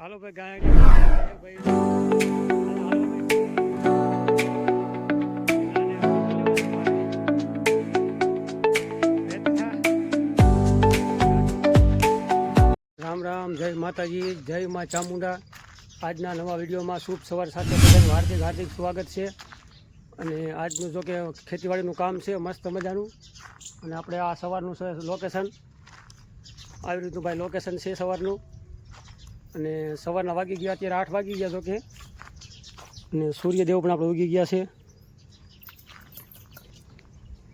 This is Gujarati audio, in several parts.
હાલો ભાઈ ગાય ભાઈ. રામ રામ, જય માતાજી, જય મા ચામુંડા. આજના નવા વિડીયોમાં શુભ સવાર સાથે બધાનું હાર્દિક હાર્દિક સ્વાગત છે. અને આજનું જો કે ખેતીવાડીનું કામ છે, મસ્ત મજાનું. અને આપણે આ સવારનું લોકેશન આવી રીતનું ભાઈ લોકેશન છે સવારનું. અને સવારના વાગી ગયા અત્યારે આઠ વાગી ગયા જો કે અને સૂર્યદેવ પણ આપણે ઉગી ગયા છે.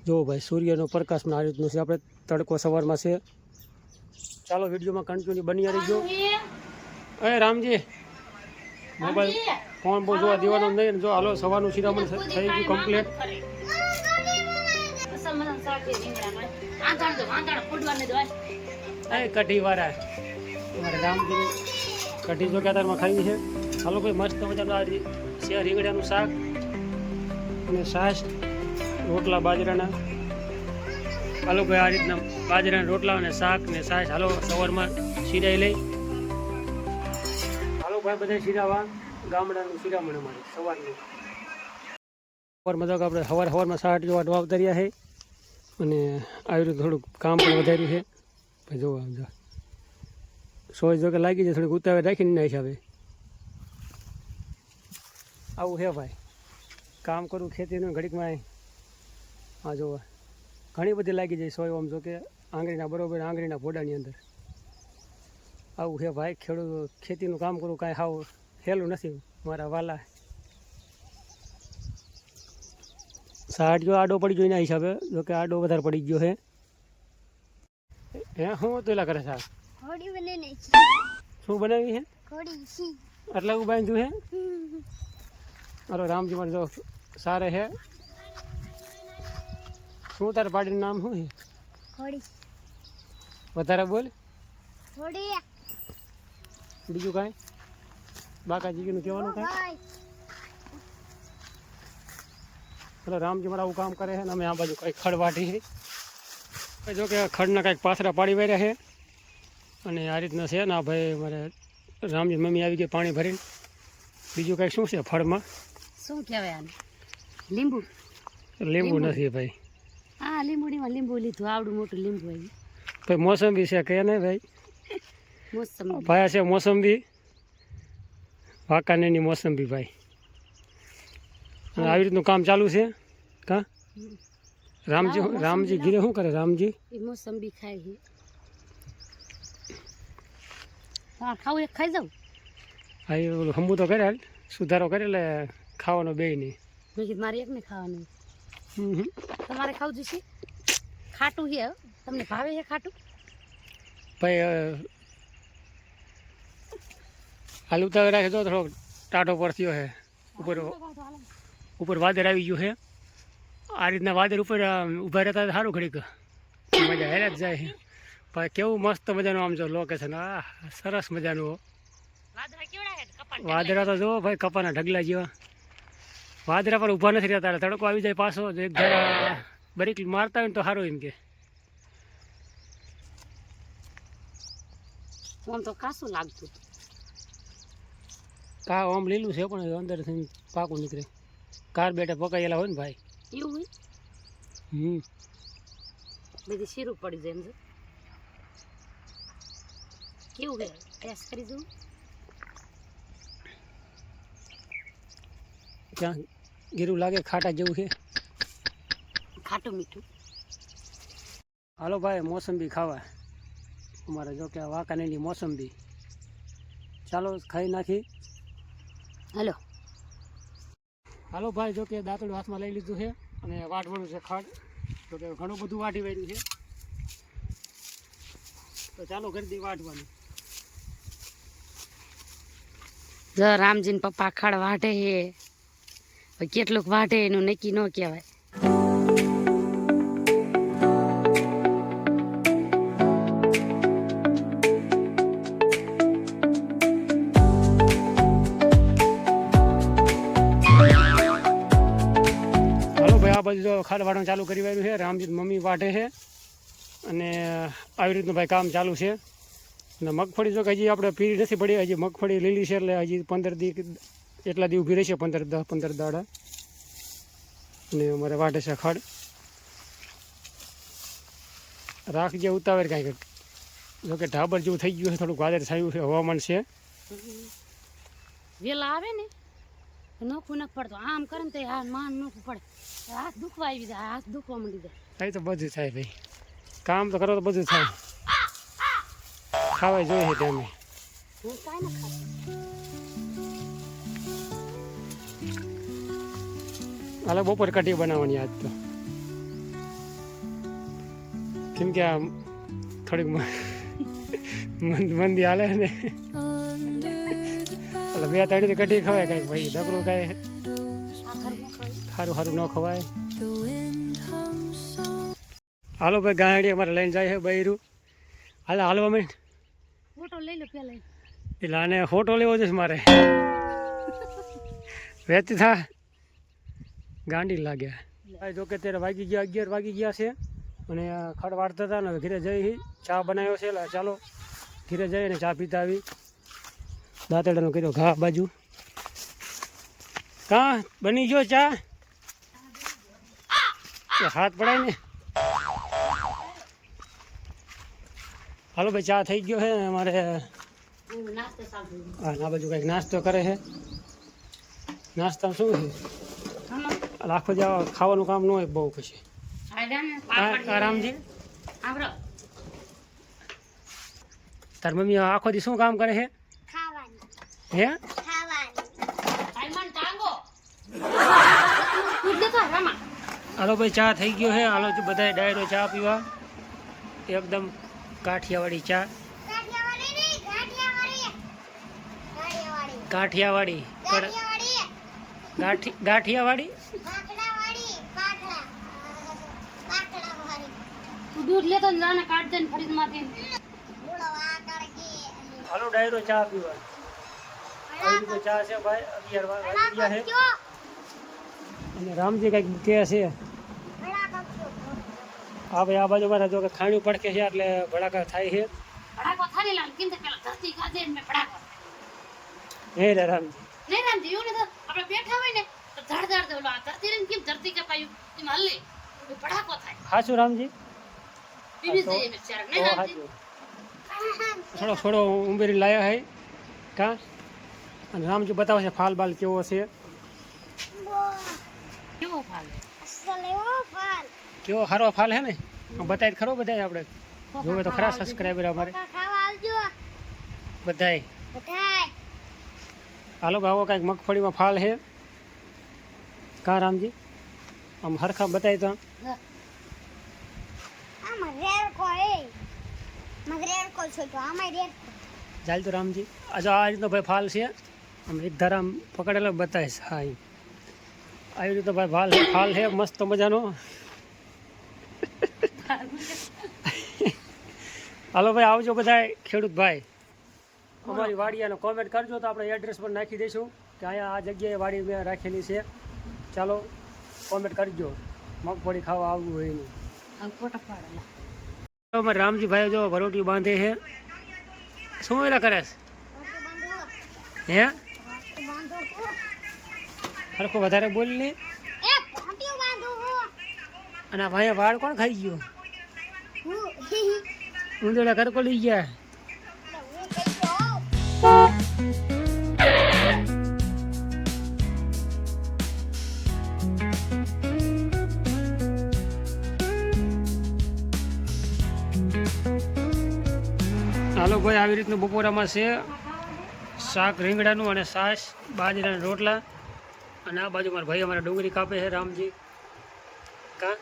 જો ભાઈ સૂર્યનો પ્રકાશ પણ આ રીતનું છે. આપણે તડકો સવારમાં છે. ચાલો વિડીયોમાં કન્ટિન્યુ બની રહીજો. અરે રામજી મોબાઈલ ફોન બહુ જોવા દેવાનો નહીં. જો હાલો સવારનું શિરામણ થઈ ગયું કમ્પ્લીટ એ કઢી વાળા. રામજી કઢી જો તારમાં ખાવી છે. હાલો ભાઈ મસ્ત મજાનું આ રી- છે રીંગણાનું શાક અને છાશ, રોટલા, બાજરાના. હાલો ભાઈ આ રીતના બાજરાના રોટલા અને શાક ને છાશ હાલો સવારમાં શીરાઈ લઈ. હાલો ભાઈ બધા શીરાવા ગામડાનું શિરામણ અમારે સવારનું. સવારમાં તો આપણે સવાર સવારમાં સાઠ જેવા ડવા ઉતાર્યા છે અને આવી થોડુંક કામ પણ વધાર્યું છે. જોવા. સોય જોકે લાગી જાય, થોડીક ઉતાવળ રાખીને ના હિસાબે. આવું હે ભાઈ. કામ કરું, ખેતીનું, ઘડીકમાં. હા જોવા. ઘણી બધી લાગી જાય સોય આમ જોકે આંગળીના બરોબર, આંગળીના ભોડાની અંદર. આવું હે ભાઈ, ખેડૂત, ખેતીનું કામ કરું, કાંઈ હાવ હેલું નથી મારા વાલા. સાઠ આડો પડી ગયો એના હિસાબે, જોકે આડો વધારે પડી ગયો હે. હે શું એલા કરે છે ઘોડી બનાવી શું બનાવી છે ઘોડી છી. એટલે એવું બાંધ્યું છે અરે રામજી મારે જો સારે છે શું તારે પાડીનું નામ શું છે ઘોડી. વધારે બોલ. ઘોડી. બીજું કાંઈ? બાકાજીનું કહેવાનું કાંઈ? એટલે રામજી મારા આવું કામ કરે છે ને અમે આ બાજુ કંઈક ખડ વાટી છે જો કે ખડના કંઈક પાથરા પાડી વર્યા છે અને આ રીતના છે ને આ ભાઈ મારે રામજી મમ્મી આવી ગઈ પાણી ભરીને. બીજું કાંઈ શું છે ફળમાં? શું કહેવાય આને? લીંબુ. લીંબુ નથી ભાઈ. હા લીંબુડીમાં લીંબુ લીધું આવડું મોટું લીંબુ આવી ભાઈ મોસંબી છે કે ને ભાઈ? મોસંબી. ભાઈ છે મોસંબી. વાંકાનેરની મોસંબી ભાઈ. અને આવી રીતનું કામ ચાલુ છે? કા? રામજી રામજી ગીરે શું કરે રામજી? મોસંબી ખાય છે. હા ખાવું એક ખાઈ જાઉં? હા એ ઓલું હંબુ તો કરે હાલ. સુધારો કરે એટલે ખાવાનો બે નહીં. મેં કીધું મારે એકને ખાવાનું. તમારે ખાવું જોઈશે? ખાટું છે તમને ભાવે છે ખાટું? ભાઈ હાલ ઉતાવળ રાખે તો થોડોક ટાટો પર થયો છે ઉપર ઉપર વાદર આવી ગયું છે આ રીતના વાદર ઉપર ઊભા રહેતા સારું ઘડીક. મજા હેરા જ જાય છે ભાઈ કેવું મસ્ત મજાનું આમ જો લોકેશન આ સરસ મજાનું. વાદરા તો જુઓ ભાઈ કપાના ઢગલા જેવા. વાદળા પર ઊભા નથી રહેતા તડકો આવી જાય પાછો. એક જરા બરીક મારતા હોય ને તો સારું એમ કે. આમ તો કાસું લાગતું. કા આમ લીલું છે પણ અંદરથી પાકું નીકળે. કાર બેટા પકાયેલા હોય ને ભાઈ. એવું હોય? હમ. બધી શીરું પડી જાય એમ છે કેવું છે? ટેસ્ટ કરી દઉં? ત્યાં ગીરું લાગે ખાટા જેવું છે? ખાટું મીઠું. હાલો ભાઈ મોસંબી ખાવા. અમારે જો કે આ મોસંબી. ચાલો ખાઈ નાખી. હલો. હાલો ભાઈ જો કે દાંતડું હાથમાં લઈ લીધું છે અને વાટવાનું છે ખાડ. તો કે ઘણું બધું વાટી વાળ્યું છે. તો ચાલો કરી દઈએ વાટવાનું જો રામજીન પપ્પા ખાડ વાઢે હે. કેટલુંક વાઢે એનું નક્કી ન કહેવાય. બધું ખાડ વાળવાનું ચાલુ કરી વાળ્યું છે. રામજી મમ્મી વાટે છે. અને આવી રીતનું ભાઈ કામ ચાલુ છે. અને મગફળી જો કે હજી આપણે પીરી નથી પડી હજી મગફળી લીલી છે એટલે હજી પંદર દી એટલા દી ઊભી રહેશે પંદર દસ પંદર દાડા. ને અમારે વાટે છે ખડ. રાખજે ઉતાવળ કાંઈક જોકે ઢાબર જેવું થઈ ગયું છે થોડુંક વાદળ થયું છે હવામાન છે. વેલા આવે ને નોખું ન પડતો. આમ કરે ને તો આ માન નોખું પડે. હાથ દુખવા આવી જાય હાથ દુખવા માંડી જાય. એ તો બધું થાય ભાઈ. કામ તો કરો તો બધું થાય. ખાવા જોઈએ અમે ખાતી હાલે, બપોર કઢી બનાવવાની આજ તો. કેમ કે આ થોડીક મંદ હાલે ને. એટલે બે ત્રણ કઢી ખવાય કાંઈક ભાઈ ડગરું કાંઈ સારું સારું ન ખવાય. હાલો ભાઈ ગાંડી અમારે લઈને જાય છે બૈરું. હાલે, હાલો માંડ ફોટો લઈ લો પેલા એટલે આને ફોટો લેવો છે મારે. વેચી થા. ગાંડી લાગ્યા. જો કે ત્યારે વાગી ગયા અગિયાર વાગી ગયા છે. અને ખડ વાળતા હતા ને ઘરે જઈ ચા બનાવ્યો છે. એટલે ચાલો. ઘરે જઈ ને ચા પીતા આવી દાંતડાનો કર્યો ઘા બાજુ. કા? બની ગયો ચા? હાથ પડાય ને. હાલો ભાઈ ચા થઈ ગયો છે ને અમારે નાસ્તો હા આ બાજુ કંઈક નાસ્તો કરે છે નાસ્તામાં શું છે? આખો જ ખાવાનું કામ ન હોય બહુ પછી. ને આરામજી તાર મમ્મી આખો દી શું કામ કરે છે હે? હાલો ભાઈ ચા થઈ ગયો છે હાલો બધા ડાયરો ચા પીવા. એકદમ કાઠિયાવાડી ચા. કાઠિયાવાડી ગાઠી ગાંઠિયાવાડી? દૂધ લેતો નાને કાઢ દે ફરીદમાંથી હાલો ડાયરો ચા પીવા. આવી ચા છે ભાઈ અગિયાર વા- વાગી છે અને રામજી કંઈક કે છે આ ભાઈ આ બાજુ મારા જો કે ખાણ્યું પડકે છે એટલે ભડાકા થાય છે. ભડાકો થાને લાલ કેમ તે પેલા ધરતી કાઢે ને ભડાકો. હે રે રામજી. નહીં રામજી એવું ને આપણે બેઠા હોય ને તો ધડ ધડ દોલો આ ધરતી ને કેમ ધરતી કપાયું? એમ હલ્લે ભડાકો થાય. હાચું રામજી? બીબી જઈએ બિચારા નહીં રામજી? થોડો થોડો ઉંબેરી લાયા હે. કા? અને રામજી બતાવશે છે ફાલ બાલ કેવો છે? કેવો ફાલ સારો ફાલ હે ને? બતાય ખરો બધાય આપણે. જોવે તો ખરા સબસ્ક્રાઇબર અમારે. બધાય. બધાય. હાલો ભાવો કાંઈક મગફળીમાં ફાલ છે કા રામજી? આમ હરખા બતાય તો? ચાલ તો રામજી. આ જો આ રીતનો ભાઈ ફાલ છે? આમ એક ધારા આમ પકડેલો બતાવીશ. હા. આવી રીતે ભાઈ ભાલ ફાલ છે મસ્ત મજાનો. હાલો ભાઈ આવજો બધા ખેડૂત ભાઈ. અમારી વાડી અને કોમેન્ટ કરજો તો આપણે એડ્રેસ પર નાખી દઈશું કે અહીંયા આ જગ્યાએ વાડી મેં રાખેલી છે. ચાલો કોમેન્ટ કરજો. મગફળી ખાવા આવવું હોય એનું. અમારે રામજી ભાઈ જો ભરોટી બાંધે છે. શું એલા કરે છે? હે? હરખું વધારે બોલ ને અને આ ભાઈ વાળ કોણ ખાઈ ગયો? હું. ઉંદરડા કરકો લઈ ગયા? હાલો ભાઈ આવી રીતનું બપોરામાં છે. શાક રીંગણાનું અને છાશ બાજરાના રોટલા. અને આ બાજુ મારા ભાઈ અમારા ડુંગળી કાપે છે રામજી. કા?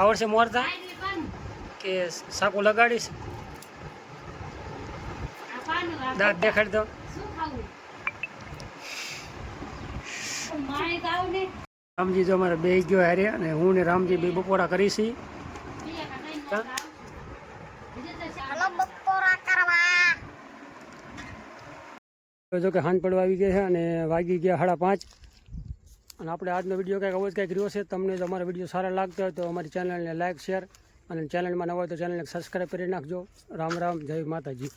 આવડશે મોરતા કે સાકું લગાડીશ? દાંત દેખાડી દો. રામજી જો અમારે બે ગયો હારે અને હું ને રામજી બે બપોરા કરીશી બીજા કાંઈ ન હા? ખાવ. બીજું તો શાક હાલો બપોરા કરવા તો જો કે હાંજ પડવા આવી ગઈ છે અને વાગી ગયા સાડા પાંચ. અને આપણે આજનો વીડિયો કંઈક અવજ કંઈક રહ્યો છે. તમને જો અમારા વીડિયો સારા લાગતા હોય તો અમારી ચેનલને લાઇક શેર અને ચેનલમાં નવા હોય તો ચેનલને સબસ્ક્રાઈબ કરી નાખજો. રામ રામ, જય માતાજી.